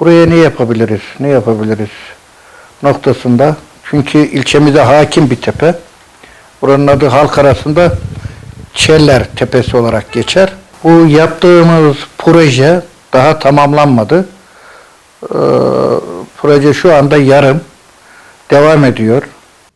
Buraya ne yapabiliriz, ne yapabiliriz noktasında. Çünkü ilçemize hakim bir tepe. Buranın adı halk arasında Çeller Tepesi olarak geçer. Bu yaptığımız proje daha tamamlanmadı. Ee, proje şu anda yarım. Devam ediyor.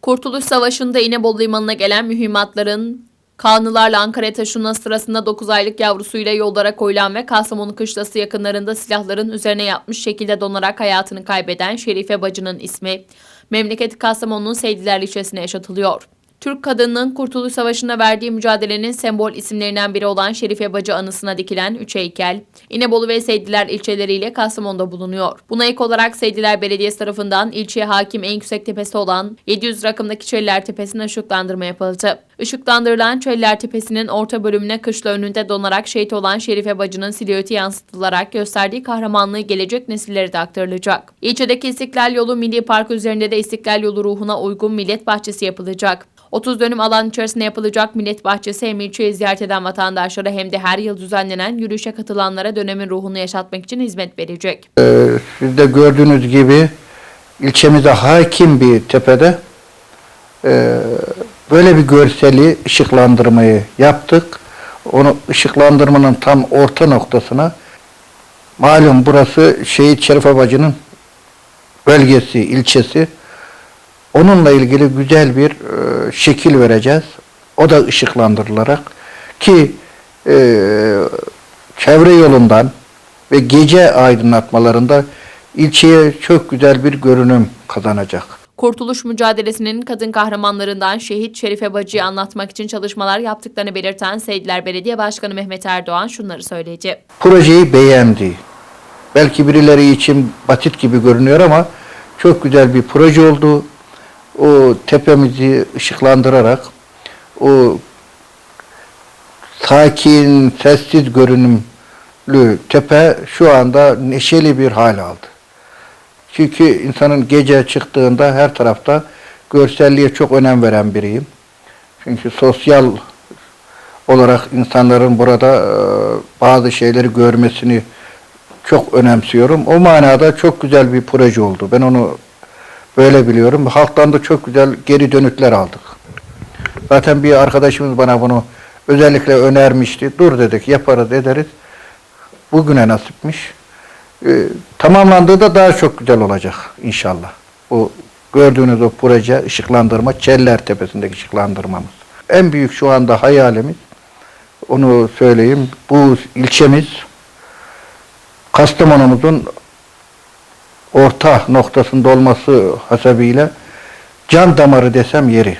Kurtuluş Savaşı'nda İnebolu Limanı'na gelen mühimmatların Kanlılarla Ankara'ya taşınma sırasında 9 aylık yavrusuyla yollara koyulan ve Kastamonu kışlası yakınlarında silahların üzerine yatmış şekilde donarak hayatını kaybeden Şerife Bacı'nın ismi memleketi Kastamonu'nun Seydiler ilçesine yaşatılıyor. Türk kadınının Kurtuluş Savaşı'nda verdiği mücadelenin sembol isimlerinden biri olan Şerife Bacı anısına dikilen üç heykel, İnebolu ve Seydiler ilçeleriyle Kastamonu'da bulunuyor. Buna ek olarak Seydiler Belediyesi tarafından ilçeye hakim en yüksek tepesi olan 700 rakımdaki Çeliler Tepesi'ne ışıklandırma yapıldı. Işıklandırılan Çeliler Tepesi'nin orta bölümüne kışla önünde donarak şehit olan Şerife Bacı'nın silüeti yansıtılarak gösterdiği kahramanlığı gelecek nesillere de aktarılacak. İlçedeki İstiklal Yolu Milli Park üzerinde de İstiklal Yolu ruhuna uygun millet bahçesi yapılacak. 30 dönüm alan içerisinde yapılacak millet bahçesi hem ilçeyi ziyaret eden vatandaşlara hem de her yıl düzenlenen yürüyüşe katılanlara dönemin ruhunu yaşatmak için hizmet verecek. Ee, siz de gördüğünüz gibi ilçemize hakim bir tepede e, böyle bir görseli ışıklandırmayı yaptık. Onu ışıklandırmanın tam orta noktasına malum burası Şehit Şerif Bacı'nın bölgesi, ilçesi. Onunla ilgili güzel bir e, şekil vereceğiz. O da ışıklandırılarak ki e, çevre yolundan ve gece aydınlatmalarında ilçeye çok güzel bir görünüm kazanacak. Kurtuluş mücadelesinin kadın kahramanlarından şehit Şerife Bacı'yı anlatmak için çalışmalar yaptıklarını belirten Seydiler Belediye Başkanı Mehmet Erdoğan şunları söyledi. Projeyi beğendi. Belki birileri için basit gibi görünüyor ama çok güzel bir proje oldu. O tepemizi ışıklandırarak o sakin, sessiz görünümlü tepe şu anda neşeli bir hal aldı. Çünkü insanın gece çıktığında her tarafta görselliğe çok önem veren biriyim. Çünkü sosyal olarak insanların burada e, bazı şeyleri görmesini çok önemsiyorum. O manada çok güzel bir proje oldu. Ben onu böyle biliyorum. Halktan da çok güzel geri dönütler aldık. Zaten bir arkadaşımız bana bunu özellikle önermişti. Dur dedik yaparız ederiz. Bugüne nasipmiş. Ee, tamamlandığında daha çok güzel olacak inşallah. Bu gördüğünüz o proje ışıklandırma Çeller Tepesi'ndeki ışıklandırmamız. En büyük şu anda hayalimiz onu söyleyeyim. Bu ilçemiz Kastamonumuzun orta noktasında olması hasebiyle can damarı desem yeri.